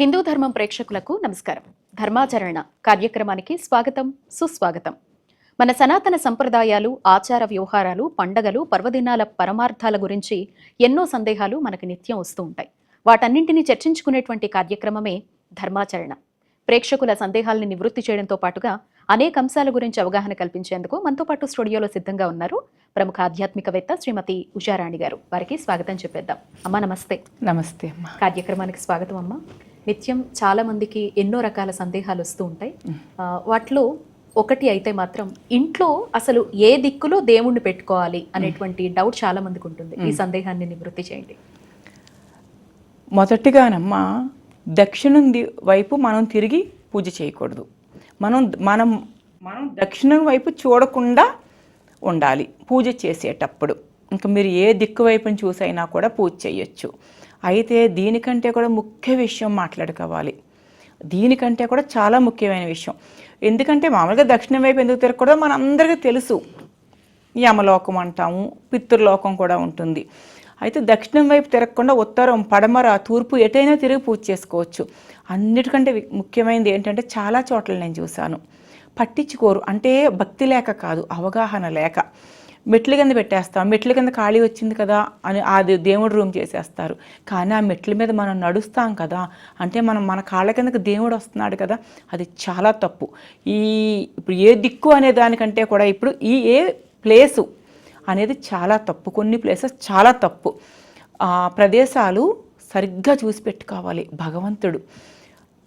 హిందూ ధర్మం ప్రేక్షకులకు నమస్కారం. ధర్మాచరణ కార్యక్రమానికి స్వాగతం సుస్వాగతం. మన సనాతన సంప్రదాయాలు ఆచార వ్యవహారాలు పండగలు పర్వదినాల పరమార్థాల గురించి ఎన్నో సందేహాలు మనకు నిత్యం వస్తూ ఉంటాయి. వాటన్నింటినీ చర్చించుకునేటువంటి కార్యక్రమమే ధర్మాచరణ. ప్రేక్షకుల సందేహాల్ని నివృత్తి చేయడంతో పాటుగా అనేక అంశాల గురించి అవగాహన కల్పించేందుకు మనతో పాటు స్టూడియోలో సిద్ధంగా ఉన్నారు ప్రముఖ ఆధ్యాత్మికవేత్త శ్రీమతి ఉషారాణి గారు. వారికి స్వాగతం చెప్పేద్దాం. అమ్మ నమస్తే. నమస్తే అమ్మ. కార్యక్రమానికి స్వాగతం అమ్మ. నిత్యం చాలా మందికి ఎన్నో రకాల సందేహాలు వస్తూ ఉంటాయి. వాటిలో ఒకటి అయితే మాత్రం ఇంట్లో అసలు ఏ దిక్కులో దేవుణ్ణి పెట్టుకోవాలి అనేటువంటి డౌట్ చాలా మందికి ఉంటుంది. ఈ సందేహాన్ని నివృత్తి చేయండి. మొదటిగానమ్మ దక్షిణం ది- వైపు మనం తిరిగి పూజ చేయకూడదు. మనం మనం మనం దక్షిణం వైపు చూడకుండా ఉండాలి పూజ చేసేటప్పుడు. ఇంకా మీరు ఏ దిక్కు వైపుని చూసైనా కూడా పూజ చేయొచ్చు. అయితే దీనికంటే కూడా ముఖ్య విషయం మాట్లాడుకోవాలి. దీనికంటే కూడా చాలా ముఖ్యమైన విషయం. ఎందుకంటే మామూలుగా దక్షిణం వైపు ఎందుకు తిరగకూడదో మనందరికీ తెలుసు. యమలోకం అంటాము పితృలోకం కూడా ఉంటుంది. అయితే దక్షిణం వైపు తిరగకుండా ఉత్తరం పడమర తూర్పు ఎటైనా తిరిగి పూజ చేసుకోవచ్చు. అన్నిటికంటే ముఖ్యమైనది ఏంటంటే చాలా చోట్ల నేను చూశాను. పట్టించుకోరు అంటే భక్తి లేక కాదు అవగాహన లేక. మెట్ల కింద పెట్టేస్తాం. మెట్ల కింద ఖాళీ వచ్చింది కదా అని అది దేవుడు రూమ్ చేసేస్తారు. కానీ ఆ మెట్ల మీద మనం నడుస్తాం కదా అంటే మనం మన కాళ్ళ కిందకి దేవుడు వస్తున్నాడు కదా అది చాలా తప్పు. ఈ ఇప్పుడు ఏ దిక్కు అనే దానికంటే కూడా ఇప్పుడు ఈ ఏ ప్లేసు అనేది చాలా తప్పు. కొన్ని ప్లేసెస్ చాలా తప్పు. ఆ ప్రదేశాలు సరిగ్గా చూసి పెట్టుకోవాలి. భగవంతుడు.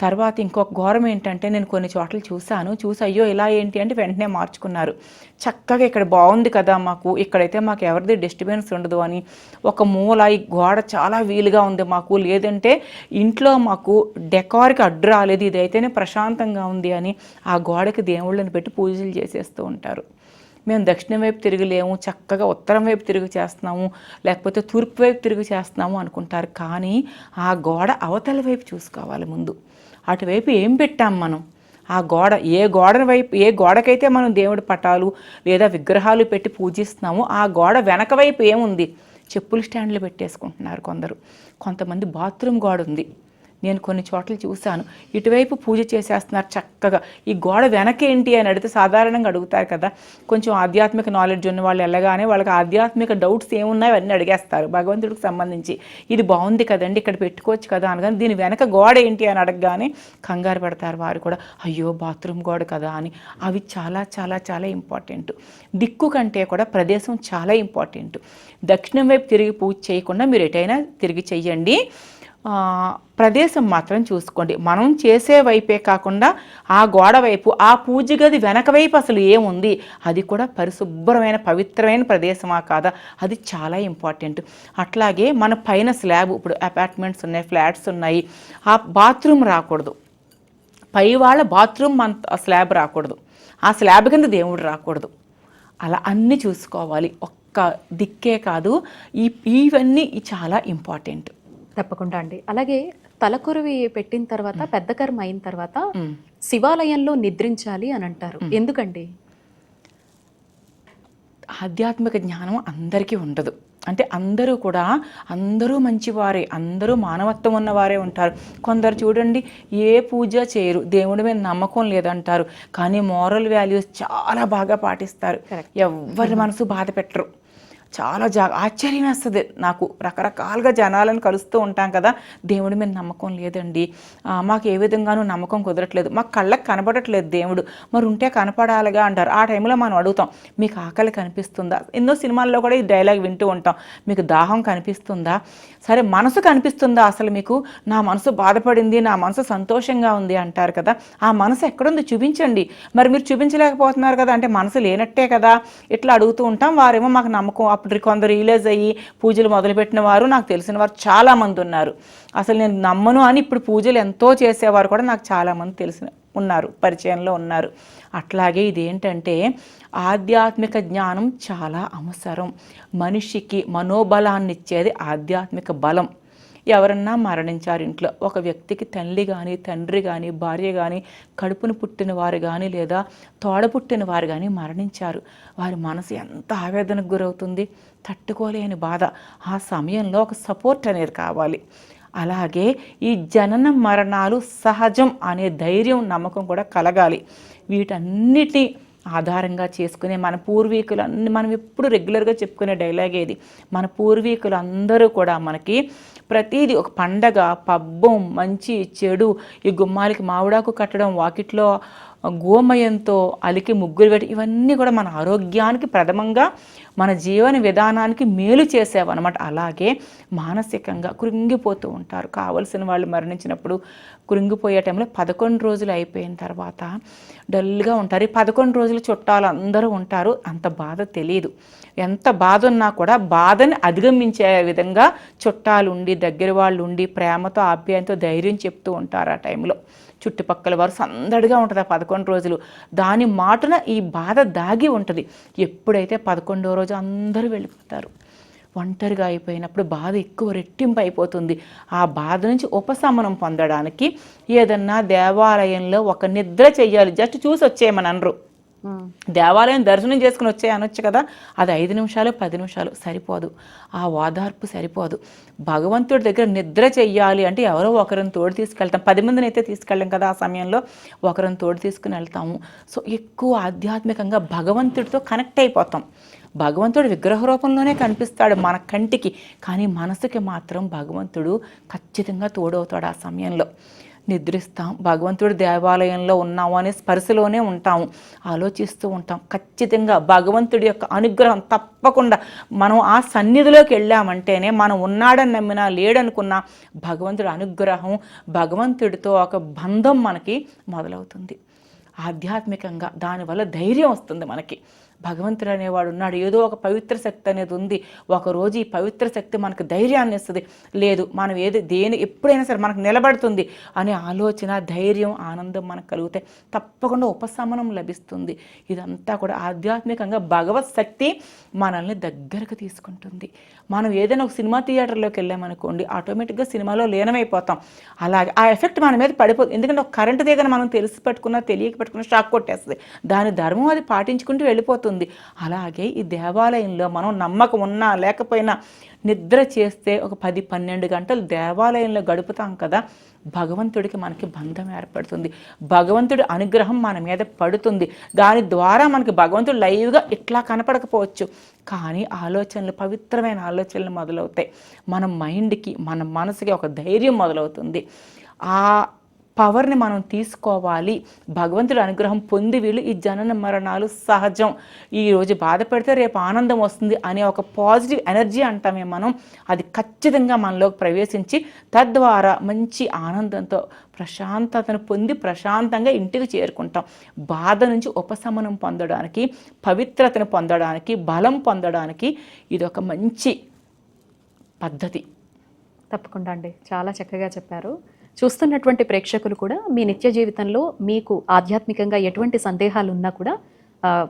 తర్వాత ఇంకొక ఘోరం ఏంటంటే నేను కొన్ని చోట్ల చూశాను. చూసి అయ్యో ఇలా ఏంటి అంటే వెంటనే మార్చుకున్నారు. చక్కగా ఇక్కడ బాగుంది కదా మాకు. ఇక్కడైతే మాకు ఎవరిది డిస్టర్బెన్స్ ఉండదు అని. ఒక మూల ఈ గోడ చాలా వీలుగా ఉంది మాకు. లేదంటే ఇంట్లో మాకు డెకార్కి అడ్డు రాలేదు. ఇదైతేనే ప్రశాంతంగా ఉంది అని ఆ గోడకి దేవుళ్ళని పెట్టి పూజలు చేసేస్తూ ఉంటారు. మేము దక్షిణం వైపు తిరగలేము చక్కగా ఉత్తరం వైపు తిరుగు చేస్తున్నాము. లేకపోతే తూర్పు వైపు తిరుగు చేస్తున్నాము అనుకుంటారు. కానీ ఆ గోడ అవతల వైపు చూసుకోవాలి ముందు. అటువైపు ఏం పెట్టాం మనం? ఆ గోడ ఏ గోడ వైపు ఏ గోడకైతే మనం దేవుడి పటాలు లేదా విగ్రహాలు పెట్టి పూజిస్తున్నామో ఆ గోడ వెనక వైపు ఏముంది? చెప్పులు స్టాండ్లు పెట్టేసుకుంటున్నారు కొందరు. కొంతమంది బాత్రూమ్ గోడ ఉంది నేను కొన్ని చోట్ల చూశాను. ఇటువైపు పూజ చేసేస్తున్నారు చక్కగా. ఈ గోడ వెనకేంటి అని అడిగితే సాధారణంగా అడుగుతారు కదా. కొంచెం ఆధ్యాత్మిక నాలెడ్జ్ ఉన్న వాళ్ళు వెళ్ళగానే వాళ్ళకి ఆధ్యాత్మిక డౌట్స్ ఏమున్నాయో అన్నీ అడిగేస్తారు. భగవంతుడికి సంబంధించి ఇది బాగుంది కదండి ఇక్కడ పెట్టుకోవచ్చు కదా అనగానే దీని వెనక గోడ ఏంటి అని అడగగానే కంగారు పడతారు వారు కూడా. అయ్యో బాత్రూమ్ గోడ కదా అని. అవి చాలా చాలా చాలా ఇంపార్టెంట్ దిక్కు కంటే కూడా ప్రదేశం చాలా ఇంపార్టెంట్ దక్షిణం వైపు తిరిగి పూజ చేయకుండా మీరు ఎటైనా తిరిగి చెయ్యండి. ప్రదేశం మాత్రం చూసుకోండి. మనం చేసే వైపే కాకుండా ఆ గోడ వైపు ఆ పూజ గది వెనక వైపు అసలు ఏముంది? అది కూడా పరిశుభ్రమైన పవిత్రమైన ప్రదేశమా కాదా? అది చాలా ఇంపార్టెంట్. అట్లాగే మన పైన స్లాబ్ ఇప్పుడు అపార్ట్మెంట్స్ ఉన్నాయి ఫ్లాట్స్ ఉన్నాయి ఆ బాత్రూమ్ రాకూడదు. పై వాళ్ళ బాత్రూమ్ మన స్లాబ్ రాకూడదు. ఆ స్లాబ్ కింద దేవుడు రాకూడదు. అలా అన్నీ చూసుకోవాలి. ఒక్క దిక్కే కాదు. ఈ ఇవన్నీ చాలా ఇంపార్టెంట్. తప్పకుండా అండి. అలాగే తలకొరివి పెట్టిన తర్వాత పెద్ద కర్మ అయిన తర్వాత శివాలయంలో నిద్రించాలి అని అంటారు. ఎందుకండి? ఆధ్యాత్మిక జ్ఞానం అందరికీ ఉండదు. అంటే అందరూ కూడా అందరూ మంచివారే అందరూ మానవత్వం ఉన్నవారే ఉంటారు. కొందరు చూడండి ఏ పూజ చేయరు దేవుడి మీద నమ్మకం లేదంటారు. కానీ మోరల్ వాల్యూస్ చాలా బాగా పాటిస్తారు. ఎవరి మనసు బాధ పెట్టరు. చాలా జా ఆశ్చర్యం వేస్తుంది. నాకు రకరకాలుగా జనాలను కలుస్తూ ఉంటాం కదా. దేవుడి మీద నమ్మకం లేదండి. మాకు ఏ విధంగానూ నమ్మకం కుదరట్లేదు. మాకు కళ్ళకు కనపడట్లేదు దేవుడు. మరి ఉంటే కనపడాలిగా అంటారు. ఆ టైంలో మనం అడుగుతాం మీకు ఆకలి కనిపిస్తుందా? ఎన్నో సినిమాల్లో కూడా ఈ డైలాగ్ వింటూ ఉంటాం. మీకు దాహం కనిపిస్తుందా? సరే మనసు కనిపిస్తుందా అసలు మీకు? నా మనసు బాధపడింది నా మనసు సంతోషంగా ఉంది అంటారు కదా. ఆ మనసు ఎక్కడుంది చూపించండి. మరి మీరు చూపించలేకపోతున్నారు కదా అంటే మనసు లేనట్టే కదా. ఇట్లా అడుగుతూ ఉంటాం. వారేమో మాకు నమ్మకం అప్పుడు కొందరు రిలీజ్ అయ్యి పూజలు మొదలుపెట్టిన వారు నాకు తెలిసిన వారు చాలామంది ఉన్నారు. అసలు నేను నమ్మను అని ఇప్పుడు పూజలు ఎంతో చేసేవారు కూడా నాకు చాలామంది తెలిసిన ఉన్నారు పరిచయంలో ఉన్నారు. అట్లాగే ఇదేంటంటే ఆధ్యాత్మిక జ్ఞానం చాలా అవసరం. మనిషికి మనోబలాన్ని ఇచ్చేది ఆధ్యాత్మిక బలం. ఎవరన్నా మరణించారు ఇంట్లో. ఒక వ్యక్తికి తల్లి కానీ తండ్రి కానీ భార్య కానీ కడుపును పుట్టిన వారు కానీ లేదా తోడ పుట్టిన వారు కానీ మరణించారు. వారి మనసు ఎంత ఆవేదనకు గురవుతుంది? తట్టుకోలేని బాధ. ఆ సమయంలో ఒక సపోర్ట్ అనేది కావాలి. అలాగే ఈ జనన మరణాలు సహజం అనే ధైర్యం నమ్మకం కూడా కలగాలి. వీటన్నిటి ఆధారంగా చేసుకునే మన పూర్వీకులు అన్ని మనం ఎప్పుడు రెగ్యులర్గా చెప్పుకునే డైలాగ్ ఏది మన పూర్వీకులు అందరూ కూడా మనకి ప్రతిదీ ఒక పండగ పబ్బం మంచి చెడు ఈ గుమ్మాలకి మావిడాకు కట్టడం వాకిట్లో గోమయంతో అలికి ముగ్గులు పెట్టి ఇవన్నీ కూడా మన ఆరోగ్యానికి ప్రథమంగా మన జీవన విధానానికి మేలు చేసేవన్నమాట. అలాగే మానసికంగా కృంగిపోతూ ఉంటారు. కావలసిన వాళ్ళు మరణించినప్పుడు కృంగిపోయే టైంలో పదకొండు రోజులు అయిపోయిన తర్వాత డల్గా ఉంటారు. ఈ పదకొండు రోజులు చుట్టాలు అందరూ ఉంటారు. అంత బాధ తెలియదు ఎంత బాధ ఉన్నా కూడా బాధని అధిగమించే విధంగా చుట్టాలు ఉండి దగ్గర వాళ్ళు ఉండి ప్రేమతో ఆప్యాయంతో ధైర్యం చెప్తూ ఉంటారు ఆ టైంలో. చుట్టుపక్కల వారు సందడిగా ఉంటుంది ఆ పదకొండు రోజులు. దాని మాటున ఈ బాధ దాగి ఉంటుంది. ఎప్పుడైతే పదకొండో రోజు అందరూ వెళ్ళిపోతారు. ఒంటరిగా అయిపోయినప్పుడు బాధ ఎక్కువ రెట్టింపు అయిపోతుంది ఆ బాధ నుంచి ఉపశమనం పొందడానికి ఏదన్నా దేవాలయంలో ఒక నిద్ర చేయాలి జస్ట్ చూసి వచ్చేయమని అనరు. దేవాలయం దర్శనం చేసుకుని వచ్చే అనొచ్చు కదా అది ఐదు నిమిషాలు పది నిమిషాలు సరిపోదు. ఆ ఓదార్పు సరిపోదు. భగవంతుడి దగ్గర నిద్ర చెయ్యాలి అంటే ఎవరో ఒకరిని తోడు తీసుకెళ్తాం. పది మందిని అయితే తీసుకెళ్ళాం కదా ఆ సమయంలో ఒకరిని తోడు తీసుకుని వెళ్తాము. సో ఎక్కువ ఆధ్యాత్మికంగా భగవంతుడితో కనెక్ట్ అయిపోతాం. భగవంతుడు విగ్రహ రూపంలోనే కనిపిస్తాడు మన కంటికి కానీ మనసుకి మాత్రం భగవంతుడు ఖచ్చితంగా తోడవుతాడు ఆ సమయంలో. నిద్రిస్తాం. భగవంతుడి దేవాలయంలో ఉన్నాము అనే స్పర్శలోనే ఉంటాము. ఆలోచిస్తూ ఉంటాం. ఖచ్చితంగా భగవంతుడి యొక్క అనుగ్రహం తప్పకుండా మనం ఆ సన్నిధిలోకి వెళ్ళామంటేనే మనం ఉన్నాడని నమ్మినా లేడనుకున్నా భగవంతుడి అనుగ్రహం భగవంతుడితో ఒక బంధం మనకి మొదలవుతుంది. ఆధ్యాత్మికంగా దానివల్ల ధైర్యం వస్తుంది మనకి. భగవంతుడు అనేవాడు ఉన్నాడు ఏదో ఒక పవిత్ర శక్తి అనేది ఉంది. ఒకరోజు ఈ పవిత్ర శక్తి మనకు ధైర్యాన్ని ఇస్తుంది. లేదు మనం ఏది దేని ఎప్పుడైనా సరే మనకు నిలబడుతుంది అనే ఆలోచన ధైర్యం ఆనందం మనకు కలుగుతాయి తప్పకుండా ఉపశమనం లభిస్తుంది. ఇదంతా కూడా ఆధ్యాత్మికంగా భగవత్ శక్తి మనల్ని దగ్గరకు తీసుకుంటుంది. మనం ఏదైనా ఒక సినిమా థియేటర్లోకి వెళ్ళామనుకోండి ఆటోమేటిక్గా సినిమాలో లీనమైపోతాం. అలాగే ఆ ఎఫెక్ట్ మన మీద పడిపోతుంది ఎందుకంటే ఒక కరెంట్ దగ్గర మనం తెలిసి పెట్టుకున్నా తెలియక పెట్టుకున్నా షాక్ కొట్టేస్తుంది. దాని ధర్మం అది పాటించుకుంటూ వెళ్ళిపోతుంది. అలాగే ఈ దేవాలయంలో మనం నమ్మకం ఉన్నా లేకపోయినా నిద్ర చేస్తే ఒక పది పన్నెండు గంటలు దేవాలయంలో గడుపుతాం కదా భగవంతుడికి మనకి బంధం ఏర్పడుతుంది. భగవంతుడి అనుగ్రహం మన మీద పడుతుంది. దాని ద్వారా మనకి భగవంతుడు లైవ్గా ఇట్లా కనపడకపోవచ్చు. కానీ ఆలోచనలు పవిత్రమైన ఆలోచనలు మొదలవుతాయి. మన మైండ్కి మన మనసుకి ఒక ధైర్యం మొదలవుతుంది. ఆ పవర్ని మనం తీసుకోవాలి. భగవంతుడి అనుగ్రహం పొంది వీళ్ళు ఈ జనన మరణాలు సహజం. ఈరోజు బాధ బాధపడితే రేపు ఆనందం వస్తుంది అనే ఒక పాజిటివ్ ఎనర్జీ అంటామే మనం. అది ఖచ్చితంగా మనలోకి ప్రవేశించి తద్వారా మంచి ఆనందంతో ప్రశాంతతను పొంది ప్రశాంతంగా ఇంటికి చేరుకుంటాం. బాధ నుంచి ఉపశమనం పొందడానికి పవిత్రతను పొందడానికి బలం పొందడానికి ఇది ఒక మంచి పద్ధతి. తప్పకుండా అండి. చాలా చక్కగా చెప్పారు. చూస్తున్నటువంటి ప్రేక్షకులు కూడా మీ నిత్య జీవితంలో మీకు ఆధ్యాత్మికంగా ఎటువంటి సందేహాలు ఉన్నా కూడా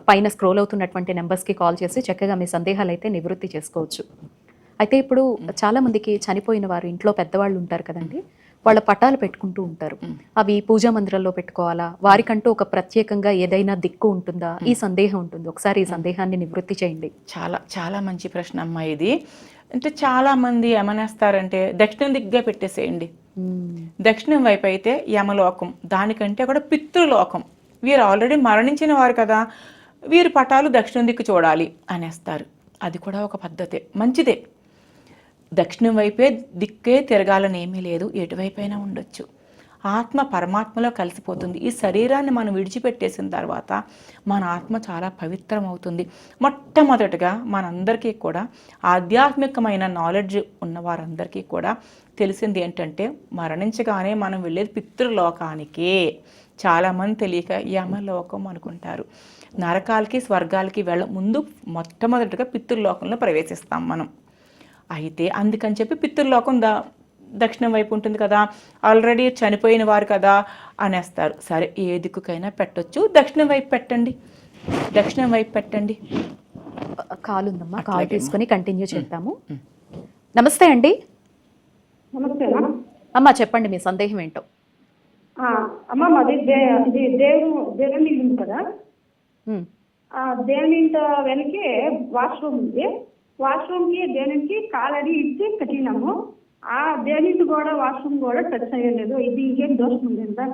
పైన స్క్రోల్ అవుతున్నటువంటి నెంబర్స్కి కాల్ చేసి చక్కగా మీ సందేహాలు అయితే నివృత్తి చేసుకోవచ్చు. అయితే ఇప్పుడు చాలా మందికి చనిపోయిన వారు ఇంట్లో పెద్దవాళ్ళు ఉంటారు కదండి వాళ్ళ పటాలు పెట్టుకుంటూ ఉంటారు. అవి పూజా మందిరంలో పెట్టుకోవాలా? వారికంటూ ఒక ప్రత్యేకంగా ఏదైనా దిక్కు ఉంటుందా? ఈ సందేహం ఉంటుంది. ఒకసారి ఈ సందేహాన్ని నివృత్తి చేయండి. చాలా చాలా మంచి ప్రశ్న అమ్మా ఇది. అంటే చాలామంది ఏమనేస్తారంటే దక్షిణ దిగ్గా పెట్టేసేయండి. దక్షిణం వైపు అయితే యమలోకం దానికంటే కూడా పితృలోకం. వీరు ఆల్రెడీ మరణించిన వారు కదా వీరి పటాలు దక్షిణం దిక్కు చూడాలి అనేస్తారు. అది కూడా ఒక పద్ధతే మంచిదే. దక్షిణం వైపే దిక్కే తిరగాలని ఏమీ లేదు ఎటువైపైనా ఉండొచ్చు. ఆత్మ పరమాత్మలో కలిసిపోతుంది. ఈ శరీరాన్ని మనం విడిచిపెట్టేసిన తర్వాత మన ఆత్మ చాలా పవిత్రం అవుతుంది మొట్టమొదటగా మనందరికీ కూడా ఆధ్యాత్మికమైన నాలెడ్జ్ ఉన్న వారందరికీ కూడా తెలిసింది ఏంటంటే మరణించగానే మనం వెళ్ళేది పితృలోకానికే. చాలామంది తెలియక యమలోకం అనుకుంటారు. నరకాలకి స్వర్గాలకి వెళ్ళ ముందు మొట్టమొదటిగా పితృలోకంలో ప్రవేశిస్తాం మనం. అయితే అందుకని చెప్పి పితృలోకం దా దక్షిణం వైపు ఉంటుంది కదా ఆల్రెడీ చనిపోయిన వారు కదా అనేస్తారు. సరే ఏ దిక్కుకైనా పెట్టొచ్చు. దక్షిణం వైపు పెట్టండి. దక్షిణం వైపు పెట్టండి. కాల్ ఉందమ్మా కాల్ తీసుకొని కంటిన్యూ చేద్దాము. నమస్తే అండి. నమస్తే అమ్మా. చెప్పండి మీ సందేహం ఏంటో. ఆ, అమ్మ మాది దేవుడు దేవుని ఉంది కదా. దేవుని వెనకే వాష్రూమ్ ఉంది. వాష్రూమ్కి దేవునికి కాలడి ఇచ్చి కట్టినాము. దేనికి కూడా వాష్రూమ్ కూడా టచ్ అయ్యలేదు ఇది ఇంకేం దోషం ఉంది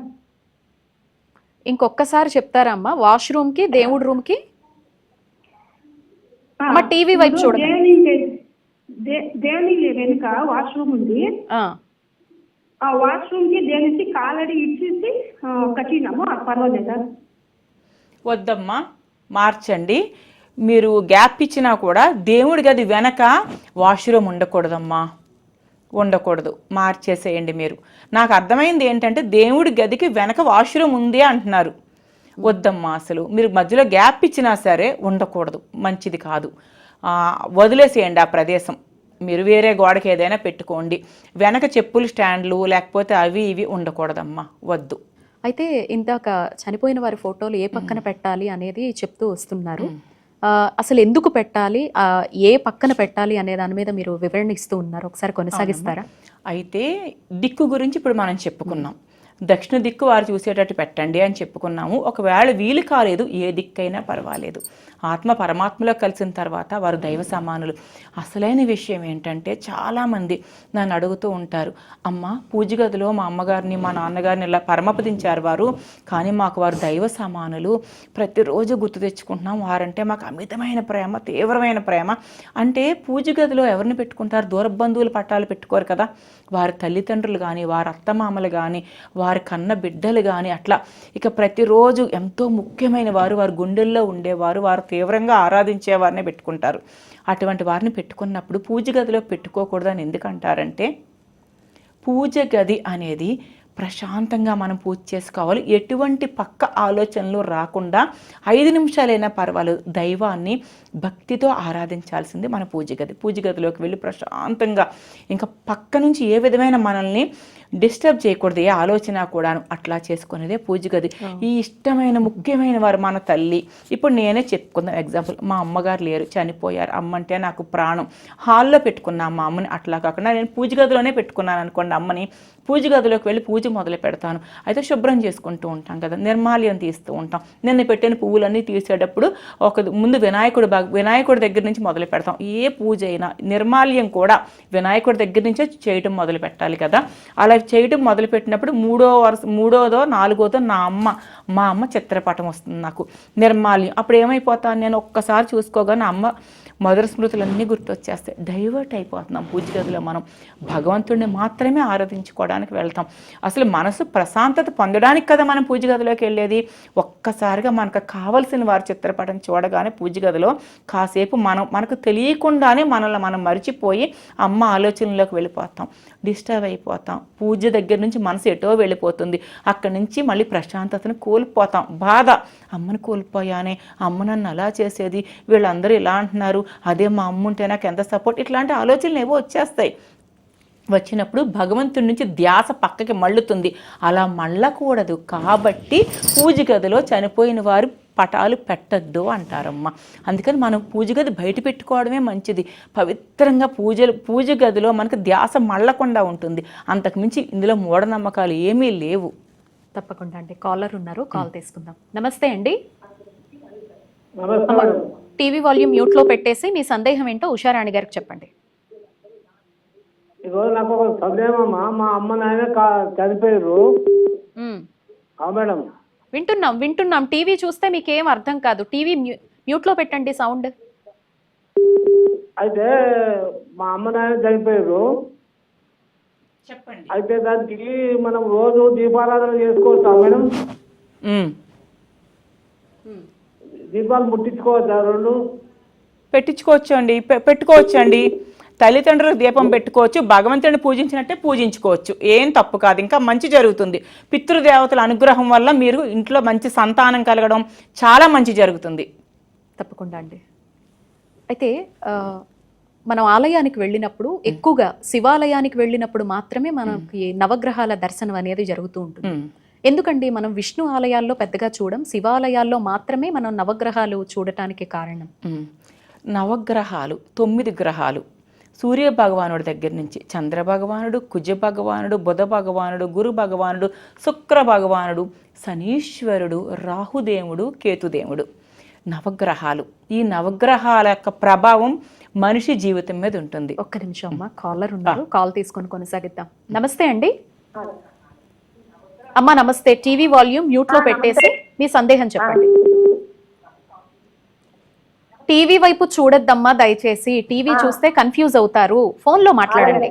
ఇంకొకసారి చెప్తారా అమ్మా వాష్రూమ్కి దేవుడి రూమ్కి అమ్మ, TV వైపు చూడదు. దేవుని వెనుక వాష్రూమ్ ఉంది? ఆ, ఆ వాష్రూమ్కి దేనికి కాలడి ఇచ్చేసి ఆ, కట్టినాము ఆ పర్వాలేదా వద్దమ్మా మార్చండి. మీరు గ్యాప్ ఇచ్చినా కూడా దేవుడి గది వెనక వాష్రూమ్ ఉండకూడదమ్మా. ఉండకూడదు. మార్చేసేయండి మీరు. నాకు అర్థమైంది ఏంటంటే దేవుడి గదికి వెనక వాష్రూమ్ ఉంది అంటున్నారు. వద్దమ్మా అసలు. మీరు మధ్యలో గ్యాప్ ఇచ్చినా సరే ఉండకూడదు. మంచిది కాదు. వదిలేసేయండి ఆ ప్రదేశం. మీరు వేరే గోడకి ఏదైనా పెట్టుకోండి. వెనక చెప్పులు స్టాండ్లు లేకపోతే అవి ఇవి ఉండకూడదమ్మా. వద్దు. అయితే ఇందాక చనిపోయిన వారి ఫోటోలు ఏ పక్కన పెట్టాలి అనేది చెప్తూ వస్తున్నారు. అసలు ఎందుకు పెట్టాలి? ఏ పక్కన పెట్టాలి అనే దాని మీద మీరు వివరణ ఇస్తూ ఉన్నారు. ఒకసారి కొనసాగిస్తారా? అయితే దిక్కు గురించి ఇప్పుడు మనం చెప్పుకున్నాం. దక్షిణ దిక్కు వారు చూసేటట్టు పెట్టండి అని చెప్పుకున్నాము. ఒకవేళ వీలు కాలేదు ఏ దిక్కైనా పర్వాలేదు. ఆత్మ పరమాత్మలో కలిసిన తర్వాత వారు దైవ సమానులు. అసలైన విషయం ఏంటంటే చాలామంది నన్ను అడుగుతూ ఉంటారు అమ్మ పూజ గదిలో మా అమ్మగారిని మా నాన్నగారిని ఇలా పరమపదించారు వారు కానీ మాకు వారు దైవ సమానులు. ప్రతిరోజు గుర్తు తెచ్చుకుంటున్నాం. వారంటే మాకు అమితమైన ప్రేమ తీవ్రమైన ప్రేమ. అంటే పూజ గదిలో ఎవరిని పెట్టుకుంటారు? దూర బంధువులు పట్టాలు పెట్టుకోరు కదా. వారి తల్లిదండ్రులు కానీ వారి అత్తమామలు కానీ వారి కన్న బిడ్డలు కానీ అట్లా. ఇక ప్రతిరోజు ఎంతో ముఖ్యమైన వారు వారి గుండెల్లో ఉండేవారు వారు తీవ్రంగా ఆరాధించే వారిని పెట్టుకుంటారు. అటువంటి వారిని పెట్టుకున్నప్పుడు పూజ గదిలో పెట్టుకోకూడదని ఎందుకంటారంటే పూజ గది అనేది ప్రశాంతంగా మనం పూజ చేసుకోవాలి. ఎటువంటి పక్క ఆలోచనలు రాకుండా ఐదు నిమిషాలైనా పర్వాలేదు దైవాన్ని భక్తితో ఆరాధించాల్సింది మన పూజ గది. పూజ గదిలోకి వెళ్ళి ప్రశాంతంగా ఇంకా పక్క నుంచి ఏ విధమైన మనల్ని డిస్టర్బ్ చేయకూడదు ఏ ఆలోచన కూడాను. అట్లా చేసుకునేదే పూజ గది ఈ ఇష్టమైన ముఖ్యమైన వారు మన తల్లి. ఇప్పుడు నేనే చెప్పుకుందాం. ఎగ్జాంపుల్ మా అమ్మగారు లేరు చనిపోయారు. అమ్మ అంటే నాకు ప్రాణం. హాల్లో పెట్టుకున్నాను మా అమ్మని. అట్లా కాకుండా నేను పూజ గదిలోనే పెట్టుకున్నాను అనుకోండి అమ్మని. పూజ గదిలోకి వెళ్ళి పూజ మొదలు పెడతాను. అయితే శుభ్రం చేసుకుంటూ ఉంటాం కదా. నిర్మాల్యం తీస్తూ ఉంటాం. నిన్న పెట్టిన పువ్వులన్నీ తీసేటప్పుడు ఒక ముందు వినాయకుడు బాగ్- వినాయకుడి దగ్గర నుంచి మొదలు పెడతాం. ఏ పూజ అయినా నిర్మాల్యం కూడా వినాయకుడి దగ్గర నుంచే చేయటం మొదలు పెట్టాలి కదా. అలా చేయటం చేయడం మొదలుపెట్టినప్పుడు మూడో వరుస మూడోదో నాలుగోదో నా అమ్మ మా అమ్మ చిత్రపటం వస్తుంది నాకు. నిర్మాల్యం. అప్పుడు ఏమైపోతాను? నేను ఒక్కసారి చూసుకోగానే అమ్మ మధుర స్మృతులన్నీ గుర్తొచ్చేస్తాయి. డైవర్ట్ అయిపోతున్నాం పూజ గదిలో మనం. భగవంతుడిని మాత్రమే ఆరాధించుకోవడానికి వెళ్తాం. అసలు మనసు ప్రశాంతత పొందడానికి కదా మనం పూజ గదిలోకి వెళ్ళేది? ఒక్కసారిగా మనకు కావలసిన వారి చిత్రపటం చూడగానే పూజ గదిలో కాసేపు మనం మనకు తెలియకుండానే మనల్ని మనం మరిచిపోయి అమ్మ ఆలోచనలోకి వెళ్ళిపోతాం. డిస్టర్బ్ అయిపోతాం. పూజ దగ్గర నుంచి మనసు ఎటో వెళ్ళిపోతుంది. అక్కడి నుంచి మళ్ళీ ప్రశాంతతను కోల్పోతాం. బాధ. అమ్మను కోల్పోయానే అమ్మ నన్ను అలా చేసేది వీళ్ళందరూ ఇలా అంటున్నారు అదే మా అమ్మ ఉంటే నాకు ఎంత సపోర్ట్ ఇట్లాంటి ఆలోచనలు ఏవో వచ్చేస్తాయి. వచ్చినప్పుడు భగవంతుడి నుంచి ధ్యాస పక్కకి మళ్ళుతుంది. అలా మళ్ళకూడదు. కాబట్టి పూజ గదిలో చనిపోయిన వారు పటాలు పెట్టద్దు అంటారమ్మ. అందుకని మనం పూజ గది బయట పెట్టుకోవడమే మంచిది. పవిత్రంగా పూజలు పూజ గదిలో మనకు ధ్యాస మళ్ళకుండా ఉంటుంది. అంతకుమించి ఇందులో మూఢనమ్మకాలు ఏమీ లేవు. తప్పకుండా అండి. కాలర్ ఉన్నారు. కాల్ తీసుకుందాం. నమస్తే అండి. టీవీ వాల్యూమ్ మ్యూట్లో పెట్టేసి మీ సందేహం ఏంటో ఉషారాణి గారికి చెప్పండి. ఈరోజు నాకు ఒక సందేహం అమ్మా. మా అమ్మ నాయన కా- చనిపోయారు మేడం. వింటున్నాం వింటున్నాం. టీవీ చూస్తే మీకేం అర్థం కాదు. టీవీ మ్యూ- మ్యూట్లో పెట్టండి సౌండ్. అయితే మా అమ్మ నాయన చనిపోయారు చెప్పండి. అయితే దానికి మనం రోజు దీపారాధన చేసుకోవచ్చా మేడం? దీపాలు ముట్టించుకోవచ్చా రెండు? పెట్టించుకోవచ్చు అండి పె- పెట్టుకోవచ్చు అండి తల్లిదండ్రులకు దీపం పెట్టుకోవచ్చు భగవంతుడిని పూజించినట్టే పూజించుకోవచ్చు. ఏం తప్పు కాదు. ఇంకా మంచి జరుగుతుంది. పితృదేవతల అనుగ్రహం వల్ల మీరు ఇంట్లో మంచి సంతానం కలగడం చాలా మంచి జరుగుతుంది. తప్పకుండా అండి. అయితే మనం ఆలయానికి వెళ్ళినప్పుడు ఎక్కువగా శివాలయానికి వెళ్ళినప్పుడు మాత్రమే మనకి నవగ్రహాల దర్శనం అనేది జరుగుతూ ఉంటుంది. ఎందుకండి మనం విష్ణు ఆలయాల్లో పెద్దగా చూడం? శివాలయాల్లో మాత్రమే మనం నవగ్రహాలు చూడటానికి కారణం. నవగ్రహాలు తొమ్మిది గ్రహాలు. సూర్య భగవానుడి దగ్గర నుంచి చంద్ర భగవానుడు కుజ భగవానుడు బుధ భగవానుడు గురు భగవానుడు శుక్ర భగవానుడు శనీశ్వరుడు రాహుదేవుడు కేతుదేవుడు. నవగ్రహాలు. ఈ నవగ్రహాల యొక్క ప్రభావం మనిషి జీవితం మీద ఉంటుంది. ఒక్క నిమిషం అమ్మా కాలర్ ఉన్నారు కాల్ తీసుకొని కొనసాగిద్దాం. నమస్తే అండి. అమ్మా నమస్తే. టీవీ వాల్యూమ్ మ్యూట్లో పెట్టేసి మీ సందేహం చెప్పండి. టీవీ వైపు చూడొద్దమ్మా దయచేసి. టీవీ చూస్తే కన్ఫ్యూజ్ అవుతారు. ఫోన్లో మాట్లాడండి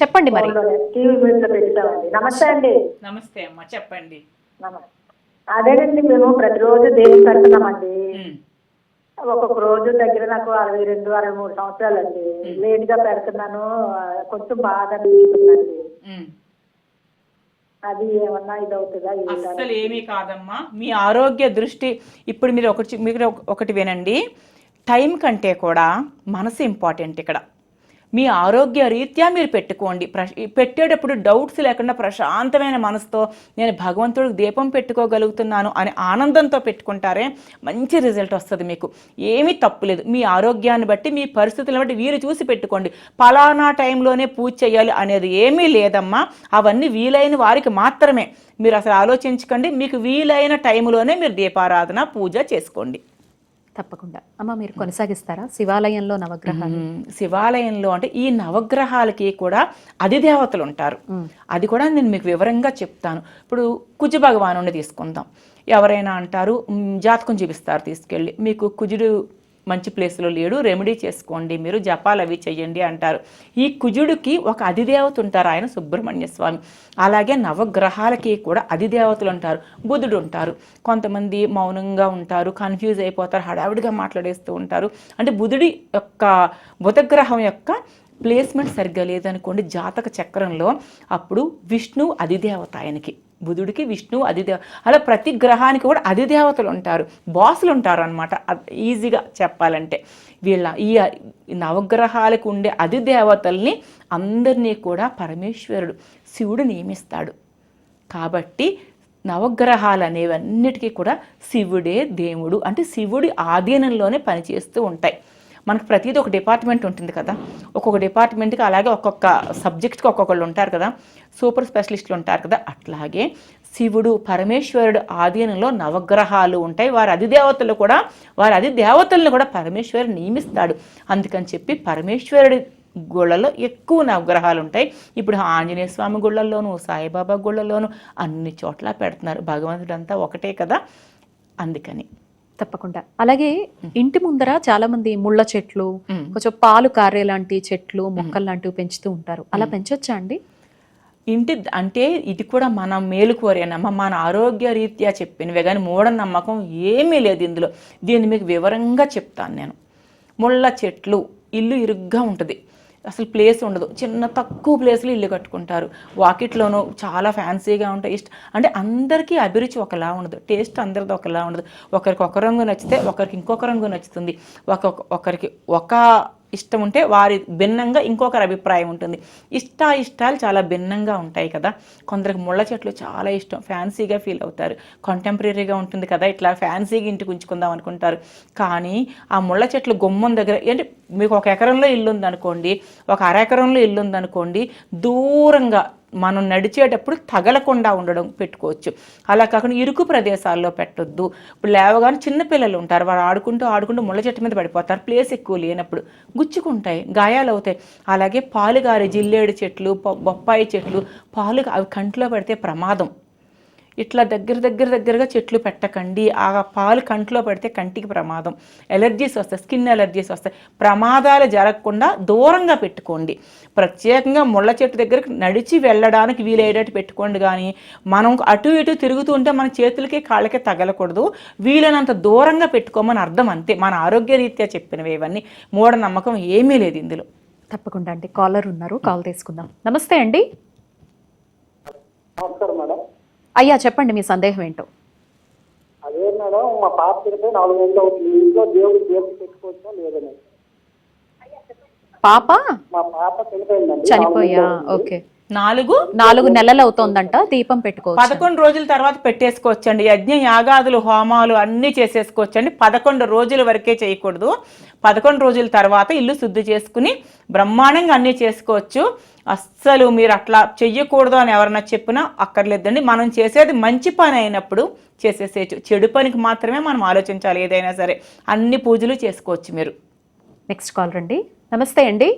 చెప్పండి మరి. నమస్తే అండి. నమస్తే అమ్మ చెప్పండి. అదేనండి మేము ప్రతిరోజు దేవుని పెడుతున్నామండి? ఒక్కొక్క రోజు దగ్గర నాకు అరవై రెండు అరవై మూడు సంవత్సరాలు అండి లేట్గా పెడుతున్నాను కొంచెం బాధ అనిపిస్తుందండి. అది ఏమన్నా ఇది అవుతుందా ఏంటా? అస్సలు ఏమీ కాదమ్మా. మీ ఆరోగ్య దృష్టి ఇప్పుడు మీరు ఒకటి మీరు ఒక- ఒకటి వినండి. టైం కంటే కూడా మనసు ఇంపార్టెంట్ ఇక్కడ. మీ ఆరోగ్య రీత్యా మీరు పెట్టుకోండి. ప్రశ్ పెట్టేటప్పుడు డౌట్స్ లేకుండా ప్రశాంతమైన మనసుతో నేను భగవంతుడికి దీపం పెట్టుకోగలుగుతున్నాను అనే ఆనందంతో పెట్టుకుంటారే మంచి రిజల్ట్ వస్తుంది మీకు. ఏమీ తప్పులేదు మీ ఆరోగ్యాన్ని బట్టి మీ పరిస్థితులను బట్టి వీరు చూసి పెట్టుకోండి. పలానా టైంలోనే పూజ చేయాలి అనేది ఏమీ లేదమ్మా. అవన్నీ వీలైన వారికి మాత్రమే. మీరు అసలు ఆలోచించుకోండి. మీకు వీలైన టైంలోనే మీరు దీపారాధన పూజ చేసుకోండి. తప్పకుండా. అమ్మ మీరు కొనసాగిస్తారా? శివాలయంలో నవగ్రహాలు. శివాలయంలో అంటే ఈ నవగ్రహాలకి కూడా అధిదేవతలు ఉంటారు. అది కూడా నేను మీకు వివరంగా చెప్తాను. ఇప్పుడు కుజ భగవాను తీసుకుందాం. ఎవరైనా అంటారు జాతకం చూపిస్తారు తీసుకెళ్ళి. మీకు కుజుడు మంచి ప్లేస్లో లేడు రెమెడీ చేసుకోండి మీరు జపాలు అవి చేయండి అంటారు. ఈ కుజుడికి ఒక అధిదేవత ఉంటారు ఆయన సుబ్రహ్మణ్య స్వామి. అలాగే నవగ్రహాలకి కూడా అధిదేవతలు ఉంటారు బుధుడు ఉంటారు. కొంతమంది మౌనంగా ఉంటారు కన్ఫ్యూజ్ అయిపోతారు హడావిడిగా మాట్లాడేస్తూ ఉంటారు. అంటే బుధుడి యొక్క బుధగ్రహం యొక్క ప్లేస్మెంట్ సరిగ్గా లేదనుకోండి జాతక చక్రంలో అప్పుడు విష్ణు అధిదేవత ఆయనకి. బుధుడికి విష్ణువు అధిదేవ అలా ప్రతి గ్రహానికి కూడా అధిదేవతలు ఉంటారు. బాసులు ఉంటారు అనమాట ఈజీగా చెప్పాలంటే. వీళ్ళ ఈ నవగ్రహాలకు ఉండే అధిదేవతల్ని అందరినీ కూడా పరమేశ్వరుడు శివుడు నియమిస్తాడు. కాబట్టి నవగ్రహాలు అనేవన్నిటికీ కూడా శివుడే దేవుడు. అంటే శివుడి ఆధీనంలోనే పనిచేస్తూ ఉంటాయి. మనకు ప్రతిదీ ఒక డిపార్ట్మెంట్ ఉంటుంది కదా. ఒక్కొక్క డిపార్ట్మెంట్కి అలాగే ఒక్కొక్క సబ్జెక్ట్కి ఒక్కొక్కళ్ళు ఉంటారు కదా. సూపర్ స్పెషలిస్టులు ఉంటారు కదా. అట్లాగే శివుడు పరమేశ్వరుడు ఆధీనంలో నవగ్రహాలు ఉంటాయి. వారి అధిదేవతలు కూడా వారి అధిదేవతలను కూడా పరమేశ్వరుడు నియమిస్తాడు. అందుకని చెప్పి పరమేశ్వరుడి గుళ్ళలో ఎక్కువ నవగ్రహాలు ఉంటాయి. ఇప్పుడు ఆంజనేయ స్వామి గుళ్ళల్లోనూ సాయిబాబా గుళ్ళల్లోనూ అన్ని చోట్ల పెడుతున్నారు. భగవంతుడంతా ఒకటే కదా. అందుకని తప్పకుండా. అలాగే ఇంటి ముందర చాలా మంది ముళ్ళ చెట్లు. కొంచెం పాలు కారే లాంటి చెట్లు మొక్కలు లాంటివి పెంచుతూ ఉంటారు. అలా పెంచొచ్చా అండి? ఇంటి అంటే ఇది కూడా మన మేలు కోరేనమ్మా మన ఆరోగ్య రీత్యా చెప్పినవే కానీ మూఢనమ్మకం ఏమీ లేదు ఇందులో. దీన్ని మీకు వివరంగా చెప్తాను నేను. ముళ్ళ చెట్లు ఇల్లు ఇరుగ్గా ఉంటుంది. అసలు ప్లేస్ ఉండదు. చిన్న తక్కువ ప్లేస్లో ఇల్లు కట్టుకుంటారు. వాకిట్లోనూ చాలా ఫ్యాన్సీగా ఉంటాయి. ఇష్ట అంటే అందరికీ అభిరుచి ఒకలా ఉండదు. టేస్ట్ అందరిది ఒకలా ఉండదు. ఒకరికి ఒక రంగు నచ్చితే ఒకరికి ఇంకొక రంగు నచ్చుతుంది. ఒక ఒకరికి ఒక ఇష్టం ఉంటే వారి భిన్నంగా ఇంకొకరి అభిప్రాయం ఉంటుంది. ఇష్ట ఇష్టాలు చాలా భిన్నంగా ఉంటాయి కదా. కొందరికి ముళ్ళ చెట్లు చాలా ఇష్టం. ఫ్యాన్సీగా ఫీల్ అవుతారు. కంటెంపరీగా ఉంటుంది కదా. ఇట్లా ఫ్యాన్సీగా ఇంటికి ఉంచుకుందాం అనుకుంటారు. కానీ ఆ ముళ్ళ చెట్లు గుమ్మం దగ్గర అంటే మీకు ఒక ఎకరంలో ఇల్లు ఉందనుకోండి ఒక అర ఎకరంలో ఇల్లు ఉందనుకోండి దూరంగా మనం నడిచేటప్పుడు తగలకుండా ఉండడం పెట్టుకోవచ్చు. అలా కాకుండా ఇరుకు ప్రదేశాల్లో పెట్టొద్దు. ఇప్పుడు లేవగానే చిన్న పిల్లలు ఉంటారు. వారు ఆడుకుంటూ ఆడుకుంటూ ముళ్ళ చెట్టు మీద పడిపోతారు. ప్లేస్ ఎక్కువ లేనప్పుడు గుచ్చుకుంటాయి. గాయాలు అవుతాయి. అలాగే పాలుగారి జిల్లేడు చెట్లు బొప్పాయి చెట్లు పాలు అవి కంట్లో పెడితే ప్రమాదం. ఇట్లా దగ్గర దగ్గర దగ్గరగా చెట్లు పెట్టకండి. ఆ పాలు కంట్లో పెడితే కంటికి ప్రమాదం. ఎలర్జీస్ వస్తాయి స్కిన్ ఎలర్జీస్ వస్తాయి. ప్రమాదాలు జరగకుండా దూరంగా పెట్టుకోండి. ప్రత్యేకంగా ముళ్ళ చెట్టు దగ్గరకు నడిచి వెళ్ళడానికి వీలయ్యేటట్టు పెట్టుకోండి కానీ మనం అటు ఇటు తిరుగుతూ ఉంటే మన చేతులకి కాళ్ళకి తగలకూడదు. వీలైనంత దూరంగా పెట్టుకోమని అర్థం అంతే. మన ఆరోగ్య రీత్యా చెప్పినవి ఇవన్నీ. మూఢనమ్మకం ఏమీ లేదు ఇందులో. తప్పకుండా అండి. కాలర్ ఉన్నారు కాల్ తీసుకుందాం. నమస్తే అండి. నమస్కారం మేడం. అయ్యా చెప్పండి మీ సందేహం ఏంటో. అదే మేడం మా పాప చనిపోయి నాలుగు నెలలు అవుతుంది. ఇంట్లో దేవుడు దేవుడు పెట్టుకోవచ్చా లేదని పాప? మా పాప చనిపోయిందండి. చనిపోయా. ఓకే. నాలుగు నాలుగు నెలలు అవుతోందంట దీపం పెట్టుకోవచ్చు పదకొండు రోజుల తర్వాత పెట్టేసుకోవచ్చండి. యజ్ఞ యాగాదులు హోమాలు అన్నీ చేసేసుకోవచ్చండి. పదకొండు రోజుల వరకే చేయకూడదు. పదకొండు రోజుల తర్వాత ఇల్లు శుద్ధి చేసుకుని బ్రహ్మాండంగా అన్నీ చేసుకోవచ్చు. అస్సలు మీరు అట్లా చెయ్యకూడదు అని ఎవరన్నా చెప్పినా అక్కర్లేదండి. మనం చేసేది మంచి పని అయినప్పుడు చేసేసేయచ్చు చెడు పనికి మాత్రమే మనం ఆలోచించాలి ఏదైనా సరే. అన్ని పూజలు చేసుకోవచ్చు మీరు. నెక్స్ట్ కాల్ రండి. నమస్తే అండి.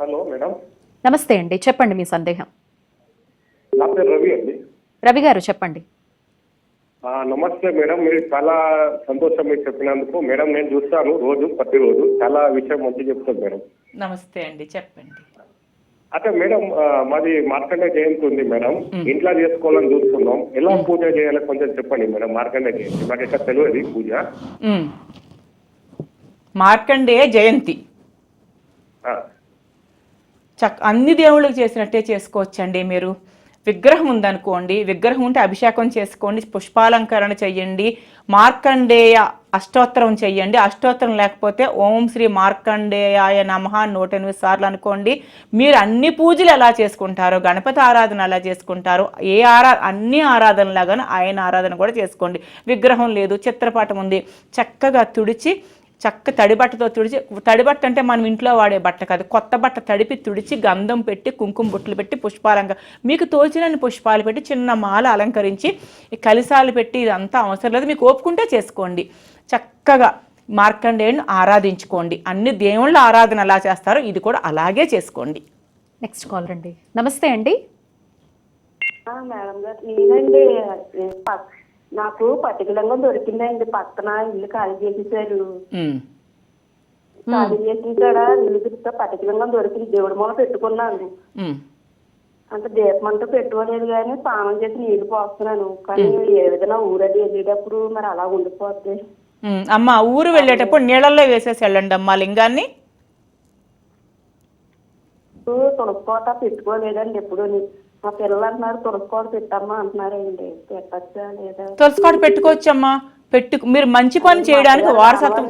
Hello madam. నమస్తే అండి చెప్పండి మీ సందేహం. నా పేరు రవి అండి. రవి గారు చెప్పండి. ఆ, నమస్తే మేడం మీరు చాలా సంతోషం మీరు చెప్పినందుకు. మేడం నేను చూస్తాను రోజు ప్రతిరోజు. చాలా విషయం మంచి చెప్తాను మేడం. నమస్తే అండి చెప్పండి. అయితే మేడం మాది మార్కండే జయంతి ఉంది మేడం. ఇంట్లో చేసుకోవాలని చూస్తున్నాం. ఎలా పూజ చేయాలో కొంచెం చెప్పండి మేడం మార్కండే జయంతి. మాకు ఇక్కడ తెలియదు పూజ. ఉమ్. మార్కండేయ జయంతి. చక్ అన్ని దేవుళ్ళకి చేసినట్టే చేసుకోవచ్చండి మీరు. విగ్రహం ఉందనుకోండి విగ్రహం ఉంటే అభిషేకం చేసుకోండి పుష్పాలంకరణ చెయ్యండి మార్కండేయ అష్టోత్తరం చెయ్యండి. అష్టోత్తరం లేకపోతే ఓం శ్రీ మార్కండేయాయ నమః నూట ఎనిమిది సార్లు అనుకోండి. మీరు అన్ని పూజలు ఎలా చేసుకుంటారో గణపతి ఆరాధన ఎలా చేసుకుంటారో ఏ ఆరా అన్ని ఆరాధనలాగానే ఆయన ఆరాధన కూడా చేసుకోండి. విగ్రహం లేదు చిత్రపటం ఉంది. చక్కగా తుడిచి చక్క తడిబట్టతో తుడిచి తడిబట్ట అంటే మనం ఇంట్లో వాడే బట్ట కాదు కొత్త బట్ట తడిపి తుడిచి గంధం పెట్టి కుంకుమ బుట్టలు పెట్టి పుష్పాలంక మీకు తోచినన్ని పుష్పాలు పెట్టి చిన్న మాల అలంకరించి ఈ కలిసాలు పెట్టి ఇదంతా అవసరం లేదు. మీకు ఓపుకుంటే చేసుకోండి. చక్కగా మార్కండేయుని ఆరాధించుకోండి. అన్ని దేవుళ్ళ ఆరాధన ఎలా చేస్తారో ఇది కూడా అలాగే చేసుకోండి. నెక్స్ట్ కాల్ రండి నమస్తే అండి. ఆ, మేడం గారు నేనండి నాకు పర్టికులర్గా దొరికిందండి. పక్కన ఇల్లు ఖాళీ చేసేసారు. ఖాళీ చేసిన కాడ ఇల్లు తిరిగితే పర్టికులర్గా దొరికింది. దేవుడి మూల పెట్టుకున్నాను. అంటే దీపం అంతా పెట్టుకోలేదు కానీ స్నానం చేసి నీళ్ళు పోస్తున్నాను. కానీ ఏ విధంగా ఊరది వెళ్ళేటప్పుడు మరి అలా ఉండిపోద్ది. అమ్మ ఊరు వెళ్ళేటప్పుడు నీళ్ళల్లో వేసేసి వెళ్ళండి అమ్మా లింగాన్ని. తులసికోట పెట్టుకోలేదండి ఎప్పుడు మా పిల్లలు అంటున్నారు తులసికోట పెట్టమ్మా అంటున్నారండి పెట్టచ్చా లేదా? పెట్టుకోవచ్చమ్మా. పెట్టు మీరు మంచి పని చేయడానికి వారసత్వం.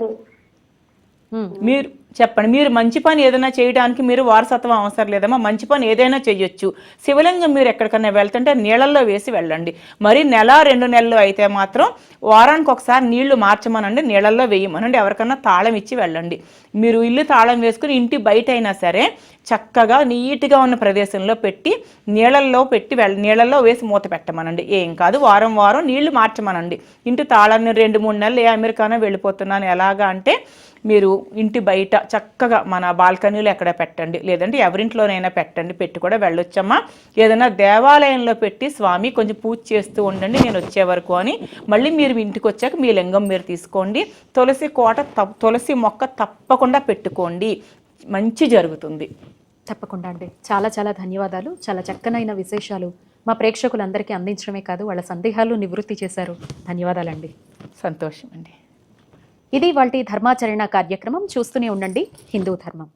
Hmm. మీరు చెప్పండి మీరు మంచి పని ఏదైనా చేయడానికి మీరు వారసత్వం అవసరం లేదమ్మా మంచి పని ఏదైనా చేయొచ్చు శివలింగం మీరు ఎక్కడికన్నా వెళ్తుంటే నీళ్ళల్లో వేసి వెళ్ళండి. మరి నెల రెండు నెలలు అయితే మాత్రం వారానికి ఒకసారి నీళ్ళు మార్చమనండి నీళ్ళల్లో వేయమనండి ఎవరికన్నా తాళం ఇచ్చి వెళ్ళండి. మీరు ఇల్లు తాళం వేసుకుని ఇంటి బయట అయినా సరే చక్కగా నీట్గా ఉన్న ప్రదేశంలో పెట్టి నీళ్ళల్లో పెట్టి వెళ్ళ నీళ్ళల్లో వేసి మూత పెట్టమనండి. ఏం కాదు వారం వారం నీళ్ళు మార్చమనండి. ఇంటి తాళాన్ని రెండు మూడు నెలలు ఏ అమెరికానో వెళ్ళిపోతున్నాను ఎలాగా అంటే మీరు ఇంటి బయట చక్కగా మన బాల్కనీలో ఎక్కడ పెట్టండి లేదంటే ఎవరింట్లోనైనా పెట్టండి పెట్టి కూడా వెళ్ళొచ్చమ్మా. ఏదైనా దేవాలయంలో పెట్టి స్వామి కొంచెం పూజ చేస్తూ ఉండండి నేను వచ్చే వరకు అని. మళ్ళీ మీరు ఇంటికి వచ్చాక మీ లింగం మీరు తీసుకోండి. తులసి కోట తులసి మొక్క తప్పకుండా పెట్టుకోండి. మంచి జరుగుతుంది. తప్పకుండా అండి. చాలా చాలా ధన్యవాదాలు. చాలా చక్కనైన విశేషాలు మా ప్రేక్షకులందరికీ అందించడమే కాదు వాళ్ళ సందేహాలు నివృత్తి చేశారు. ధన్యవాదాలండి. సంతోషం అండి ఇది వాళ్ళ ధర్మాచరణ కార్యక్రమం. చూస్తూనే ఉండండి. హిందూ ధర్మం.